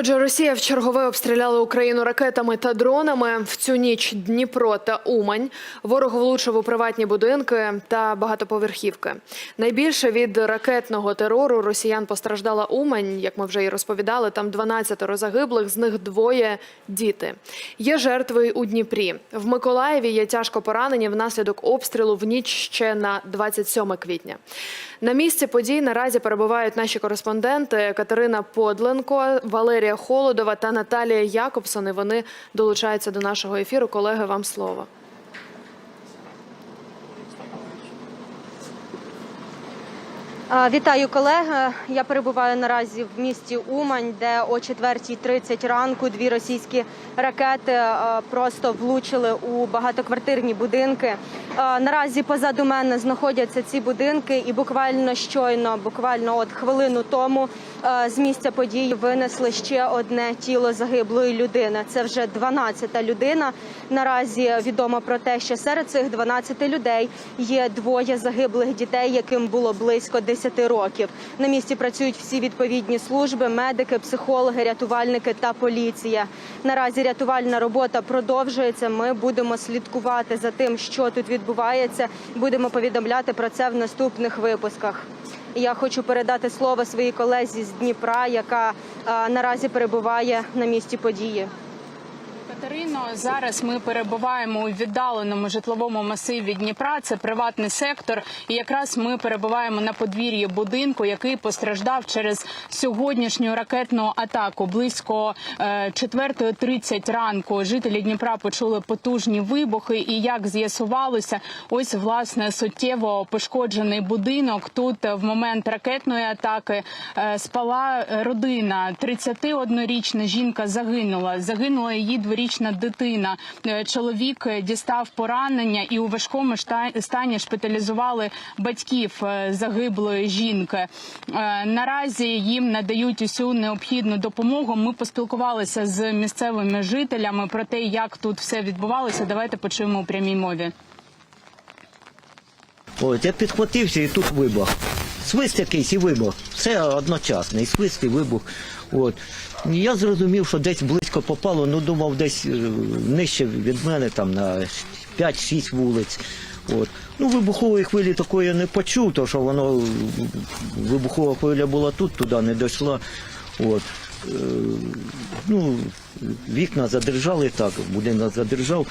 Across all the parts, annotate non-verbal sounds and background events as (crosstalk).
Отже, Росія в чергове обстріляла Україну ракетами та дронами. В цю ніч Дніпро та Умань. Ворог влучив у приватні будинки та багатоповерхівки. Найбільше від ракетного терору росіян постраждала Умань. Як ми вже і розповідали, там 12 загиблих, з них двоє діти. Є жертви у Дніпрі. В Миколаєві є тяжко поранені внаслідок обстрілу в ніч ще на 27 квітня. На місці подій наразі перебувають наші кореспонденти Катерина Подленко, Валерія Холодова та Наталія Якобсон. І вони долучаються до нашого ефіру. Колеги, вам слово. Вітаю колеги. Я перебуваю наразі в місті Умань, де о 4.30 ранку дві російські ракети просто влучили у багатоквартирні будинки. Наразі позаду мене знаходяться ці будинки, і буквально щойно, буквально от хвилину тому, з місця подій винесли ще одне тіло загиблої людини. Це вже 12-та людина. Наразі відомо про те, що серед цих 12 людей є двоє загиблих дітей, яким було близько 10 років. На місці працюють всі відповідні служби, медики, психологи, рятувальники та поліція. Наразі рятувальна робота продовжується. Ми будемо слідкувати за тим, що тут відбувається. Будемо повідомляти про це в наступних випусках. Я хочу передати слово своїй колезі з Дніпра, яка наразі перебуває на місці події. Катерино, зараз ми перебуваємо у віддаленому житловому масиві Дніпра. Це приватний сектор. І якраз ми перебуваємо на подвір'ї будинку, який постраждав через сьогоднішню ракетну атаку. Близько е, 4.30 ранку жителі Дніпра почули потужні вибухи. І як з'ясувалося, ось власне суттєво пошкоджений будинок. Тут е, в момент ракетної атаки е, спала родина. 31-річна жінка загинула. Загинула її дворічна дитина. Е, Чоловік е, дістав поранення і у важкому стані шпиталізували батьків е, загиблої жінки. Наразі їм надають усю необхідну допомогу. Ми поспілкувалися з місцевими жителями про те, як тут все відбувалося. Давайте почуємо у прямій мові. От, я підхватився і тут вибух. Свист якийсь і вибух. Все одночасно, і свист, і вибух. От. Я зрозумів, що десь близько попало, ну думав, десь е, нижче від мене, там на 5-6 вулиць. От. Ну, вибухової хвилі такої я не почув, тому що воно е, вибухова хвиля була тут, туди не дійшла. От. Е, ну, вікна задержали так, будинок задержав.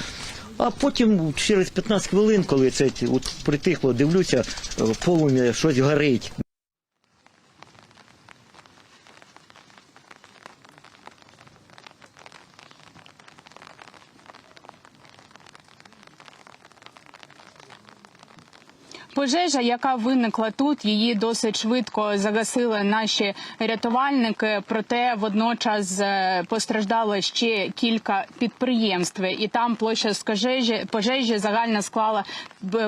А потім через 15 хвилин, коли це от притихло, дивлюся, е, полум'я щось горить. Пожежа, яка виникла тут, її досить швидко загасили наші рятувальники. Проте водночас е, постраждало ще кілька підприємств, і там площа з пожежі, загальна склала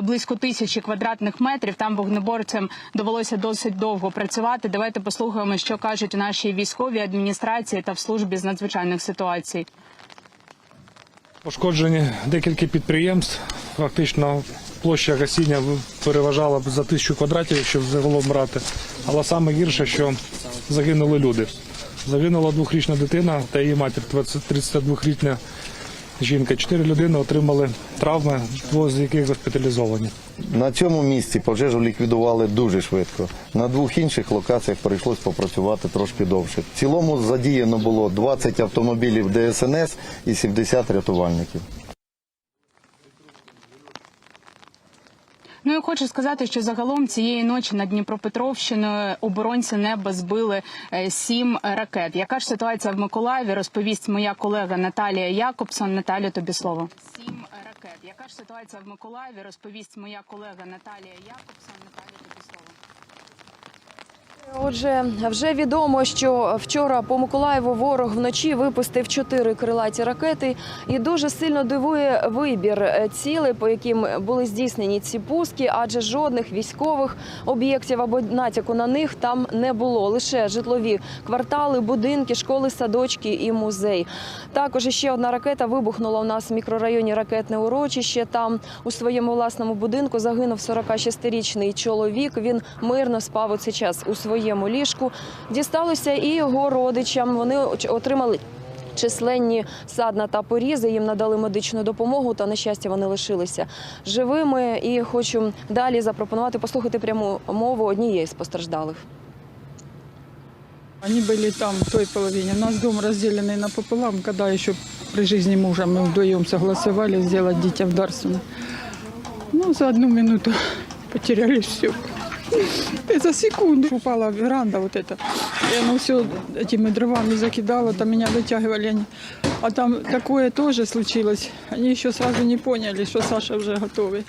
близько тисячі квадратних метрів. Там вогнеборцям довелося досить довго працювати. Давайте послухаємо, що кажуть у нашій військовій адміністрації та в службі з надзвичайних ситуацій. Пошкоджені декілька підприємств. Фактично площа гасіння переважала б за тисячу квадратів, якщо загалом брати. Але саме гірше, що загинули люди. Загинула двохрічна дитина та її матір, 32-річна жінка. Чотири людини отримали травми, двоє з яких госпіталізовані. На цьому місці пожежу ліквідували дуже швидко. На двох інших локаціях прийшлось попрацювати трошки довше. В цілому задіяно було 20 автомобілів ДСНС і 70 рятувальників. Ну і хочу сказати, що загалом цієї ночі над Дніпропетровщиною оборонці неба збили е, сім ракет. Яка ж ситуація в Миколаєві? Розповість моя колега Наталія Якобсон. Наталія, тобі слово. Сім ракет. Яка ж ситуація в Миколаєві? Розповість моя колега Наталія Якобсон. Наталія. Отже, вже відомо, що вчора по Миколаєву ворог вночі випустив чотири крилаті ракети, і дуже сильно дивує вибір е, цілей, по яким були здійснені ці пуски, адже жодних військових об'єктів або натяку на них там не було. Лише житлові квартали, будинки, школи, садочки і музей. Також ще одна ракета вибухнула у нас в мікрорайоні ракетне урочище. Там у своєму власному будинку загинув 46-річний чоловік. Він мирно спав у цей час у своєму своєму ліжку. Дісталося і його родичам. Вони оч- отримали. Численні садна та порізи їм надали медичну допомогу, та на щастя вони лишилися живими. І хочу далі запропонувати послухати пряму мову однієї з постраждалих. Они были там, в той половине. У нас дом разделенный напополам, когда еще при жизни мужа мы вдвоем согласовали сделать детям дарственное. Ну, за одну минуту (laughs) потеряли все. И за секунду упала веранда вот эта. И оно все этими дровами закидало, там меня вытягивали они. А там такое тоже случилось. Они еще сразу не поняли, что Саша уже готовый.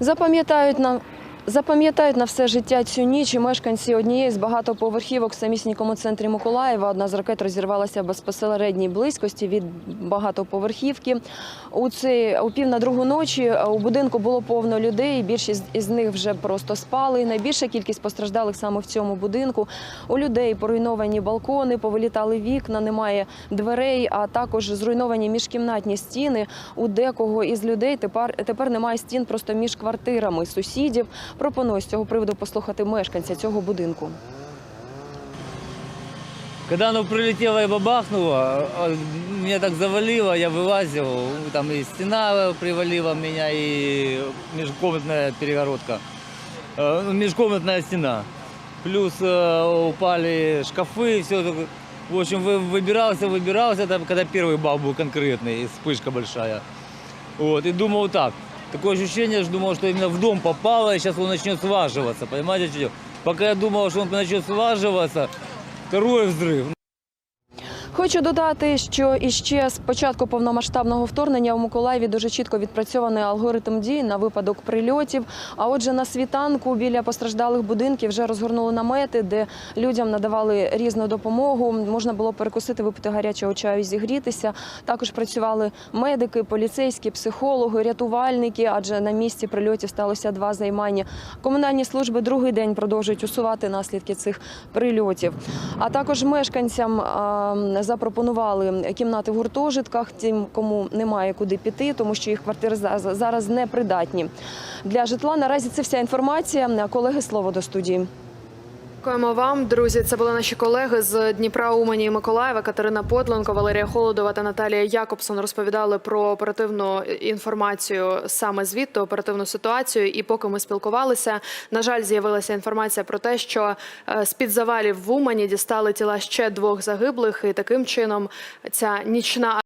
Запам'ятають на Запам'ятають на все життя цю ніч і мешканці однієї з багатоповерхівок в самісінькому центрі Миколаєва. Одна з ракет розірвалася безпосередній близькості від багатоповерхівки. У цей у пів на другу ночі е, у будинку було повно людей. Більшість із них вже просто спали. Найбільша кількість постраждалих саме в цьому будинку. У людей поруйновані балкони, повилітали вікна, немає дверей, а також зруйновані міжкімнатні стіни. У декого із людей тепер тепер немає стін просто між квартирами сусідів. Пропоную з цього приводу послухати мешканця цього будинку. Когда оно прилетело и бабахнуло, а, меня так завалило, я вылазил, там и стена привалила меня, и межкомнатная перегородка, Э, ну, межкомнатная стена. Плюс э, упали шкафы, все. В общем, вы- выбирался, выбирался, это когда первый бал был конкретный, и вспышка большая. Вот, и думал так, такое ощущение, что думал, что именно в дом попало, и сейчас он начнет сваживаться. понимаете, что? Пока я думал, что он начнет сваживаться, второй взрыв. Хочу додати, що іще з початку повномасштабного вторгнення у Миколаєві дуже чітко відпрацьований алгоритм дій на випадок прильотів. А отже, на світанку біля постраждалих будинків вже розгорнули намети, де людям надавали різну допомогу. Можна було перекусити, випити гарячого чаю, зігрітися. Також працювали медики, поліцейські, психологи, рятувальники, адже на місці прильотів сталося два займання. Комунальні служби другий день продовжують усувати наслідки цих прильотів. А також мешканцям запропонували кімнати в гуртожитках, тим, кому немає куди піти, тому що їх квартири за- за- зараз непридатні для житла. Наразі це вся інформація. Колеги, слово до студії. Дякуємо вам, друзі. Це були наші колеги з Дніпра, Умані Миколаєва. Катерина Подленко, Валерія Холодова та Наталія Якобсон розповідали про оперативну інформацію саме звідти, оперативну ситуацію. І поки ми спілкувалися, на жаль, з'явилася інформація про те, що е, з-під завалів в Умані дістали тіла ще двох загиблих, і таким чином ця нічна